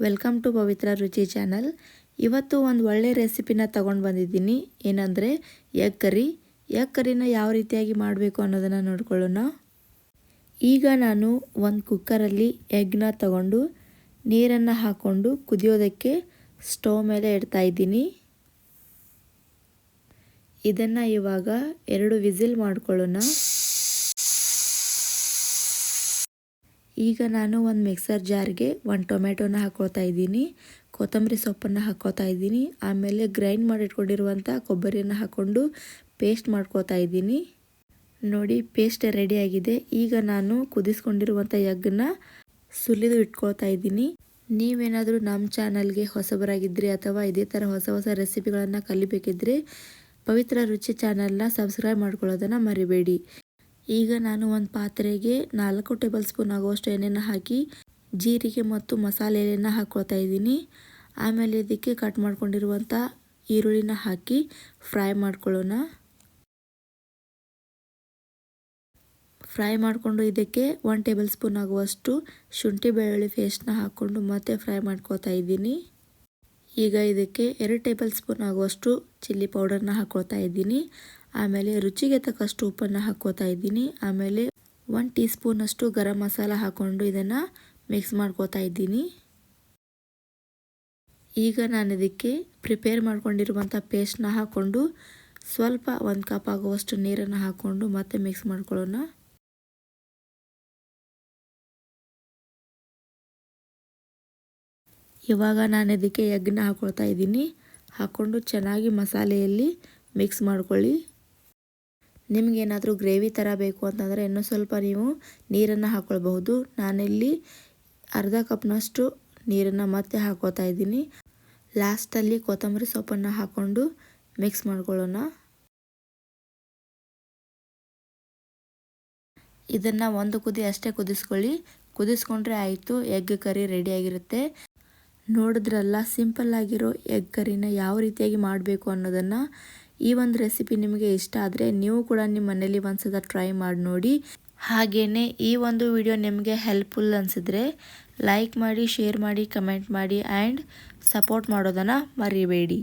Welcome to ಪವಿತ್ರ ರುಚಿ channel. ಇವತ್ತು ಒಂದು ಒಳ್ಳೆ ರೆಸಿಪಿನ ತಗೊಂಡು ಬಂದಿದ್ದೀನಿ. ಏನಂದರೆ ಎಗ್ ಕರಿ. ಎಗ್ ಕರಿನ ಯಾವ ರೀತಿಯಾಗಿ ಮಾಡಬೇಕು ಅನ್ನೋದನ್ನು ನೋಡ್ಕೊಳ್ಳೋಣ. ಈಗ ನಾನು ಒಂದು ಕುಕ್ಕರಲ್ಲಿ ಎಗ್ನ ತಗೊಂಡು ನೀರನ್ನು ಹಾಕ್ಕೊಂಡು ಕುದಿಯೋದಕ್ಕೆ ಸ್ಟವ್ ಮೇಲೆ ಇಡ್ತಾ ಇದ್ದೀನಿ. ಇದನ್ನು ಇವಾಗ ಎರಡು ವಿಸಿಲ್ ಮಾಡ್ಕೊಳ್ಳೋಣ. ಈಗ ನಾನು ಒಂದು ಮಿಕ್ಸರ್ ಜಾರ್ಗೆ ಒಂದು ಟೊಮೆಟೊನ ಹಾಕ್ಕೊಳ್ತಾ ಇದ್ದೀನಿ. ಕೊತ್ತಂಬರಿ ಸೊಪ್ಪನ್ನು ಹಾಕ್ಕೋತಾ ಇದ್ದೀನಿ. ಆಮೇಲೆ ಗ್ರೈಂಡ್ ಮಾಡಿಟ್ಕೊಂಡಿರುವಂಥ ಕೊಬ್ಬರಿಯನ್ನು ಹಾಕ್ಕೊಂಡು ಪೇಸ್ಟ್ ಮಾಡ್ಕೋತಾ ಇದ್ದೀನಿ. ನೋಡಿ, ಪೇಸ್ಟ್ ರೆಡಿಯಾಗಿದೆ ಈಗ ನಾನು ಕುದಿಸ್ಕೊಂಡಿರುವಂಥ ಎಗ್ಗನ್ನ ಸುಲಿದು ಇಟ್ಕೊಳ್ತಾ ಇದ್ದೀನಿ. ನೀವೇನಾದರೂ ನಮ್ಮ ಚಾನಲ್ಗೆ ಹೊಸಬರಾಗಿದ್ದರೆ ಅಥವಾ ಇದೇ ಥರ ಹೊಸ ಹೊಸ ರೆಸಿಪಿಗಳನ್ನು ಕಲಿಬೇಕಿದ್ರೆ ಪವಿತ್ರ ರುಚಿ ಚಾನಲ್ನ ಸಬ್ಸ್ಕ್ರೈಬ್ ಮಾಡ್ಕೊಳ್ಳೋದನ್ನು ಮರಿಬೇಡಿ. ಈಗ ನಾನು ಒಂದು ಪಾತ್ರೆಗೆ ನಾಲ್ಕು ಟೇಬಲ್ ಸ್ಪೂನ್ ಆಗುವಷ್ಟು ಎಣ್ಣೆನ ಹಾಕಿ ಜೀರಿಗೆ ಮತ್ತು ಮಸಾಲೆ ಎಲೆನ ಹಾಕ್ಕೊಳ್ತಾ ಇದ್ದೀನಿ. ಆಮೇಲೆ ಇದಕ್ಕೆ ಕಟ್ ಮಾಡ್ಕೊಂಡಿರುವಂಥ ಈರುಳ್ಳಿನ ಹಾಕಿ ಫ್ರೈ ಮಾಡ್ಕೊಳ್ಳೋಣ. ಫ್ರೈ ಮಾಡಿಕೊಂಡು ಇದಕ್ಕೆ ಒನ್ ಟೇಬಲ್ ಸ್ಪೂನ್ ಆಗುವಷ್ಟು ಶುಂಠಿ ಬೆಳ್ಳುಳ್ಳಿ ಪೇಸ್ಟ್ನ ಹಾಕ್ಕೊಂಡು ಮತ್ತೆ ಫ್ರೈ ಮಾಡ್ಕೊತಾ ಇದ್ದೀನಿ. ಈಗ ಇದಕ್ಕೆ ಎರಡು ಟೇಬಲ್ ಸ್ಪೂನ್ ಆಗುವಷ್ಟು ಚಿಲ್ಲಿ ಪೌಡರ್ನ ಹಾಕ್ಕೊಳ್ತಾ ಇದ್ದೀನಿ. ಆಮೇಲೆ ರುಚಿಗೆ ತಕ್ಕಷ್ಟು ಉಪ್ಪನ್ನು ಹಾಕ್ಕೋತಾ ಇದ್ದೀನಿ. ಆಮೇಲೆ ಒನ್ ಟೀ ಸ್ಪೂನಷ್ಟು ಗರಂ ಮಸಾಲ ಹಾಕ್ಕೊಂಡು ಇದನ್ನು ಮಿಕ್ಸ್ ಮಾಡ್ಕೋತಾ ಇದ್ದೀನಿ. ಈಗ ನಾನು ಇದಕ್ಕೆ ಪ್ರಿಪೇರ್ ಮಾಡ್ಕೊಂಡಿರುವಂಥ ಪೇಸ್ಟ್ನ ಹಾಕ್ಕೊಂಡು ಸ್ವಲ್ಪ ಒಂದು ಕಪ್ ಆಗುವಷ್ಟು ನೀರನ್ನು ಹಾಕ್ಕೊಂಡು ಮತ್ತೆ ಮಿಕ್ಸ್ ಮಾಡ್ಕೊಳ್ಳೋಣ. ಇವಾಗ ನಾನು ಇದಕ್ಕೆ ಎಗ್ನ ಹಾಕ್ಕೊಳ್ತಾ ಇದ್ದೀನಿ. ಹಾಕ್ಕೊಂಡು ಚೆನ್ನಾಗಿ ಮಸಾಲೆಯಲ್ಲಿ ಮಿಕ್ಸ್ ಮಾಡ್ಕೊಳ್ಳಿ. ನಿಮಗೇನಾದರೂ ಗ್ರೇವಿ ಥರ ಬೇಕು ಅಂತಂದರೆ ಇನ್ನೂ ಸ್ವಲ್ಪ ನೀವು ನೀರನ್ನು ಹಾಕ್ಕೊಳ್ಬಹುದು ನಾನಿಲ್ಲಿ ಅರ್ಧ ಕಪ್ನಷ್ಟು ನೀರನ್ನು ಮತ್ತೆ ಹಾಕೋತಾ ಇದ್ದೀನಿ. ಲಾಸ್ಟಲ್ಲಿ ಕೊತ್ತಂಬರಿ ಸೊಪ್ಪನ್ನು ಹಾಕ್ಕೊಂಡು ಮಿಕ್ಸ್ ಮಾಡ್ಕೊಳ್ಳೋಣ. ಇದನ್ನು ಒಂದು ಕುದಿ ಅಷ್ಟೇ ಕುದಿಸ್ಕೊಳ್ಳಿ. ಕುದಿಸ್ಕೊಂಡ್ರೆ ಆಯಿತು, ಎಗ್ ಕರಿ ರೆಡಿಯಾಗಿರುತ್ತೆ ನೋಡಿದ್ರಲ್ಲ ಸಿಂಪಲ್ ಆಗಿರೋ ಎಗ್ ಕರಿನ ಯಾವ ರೀತಿಯಾಗಿ ಮಾಡಬೇಕು ಅನ್ನೋದನ್ನು ಈ ಒಂದು ರೆಸಿಪಿ ನಿಮಗೆ ಇಷ್ಟ ಆದರೆ ನೀವು ಕೂಡ ನಿಮ್ಮ ಮನೇಲಿ ಒಂದ್ಸದ ಟ್ರೈ ಮಾಡಿ ನೋಡಿ. ಹಾಗೆಯೇ ಈ ಒಂದು ವಿಡಿಯೋ ನಿಮಗೆ ಹೆಲ್ಪ್ಫುಲ್ ಅನಿಸಿದ್ರೆ ಲೈಕ್ ಮಾಡಿ ಶೇರ್ ಮಾಡಿ ಕಮೆಂಟ್ ಮಾಡಿ ಆ್ಯಂಡ್ ಸಪೋರ್ಟ್ ಮಾಡೋದನ್ನು ಮರಿಬೇಡಿ.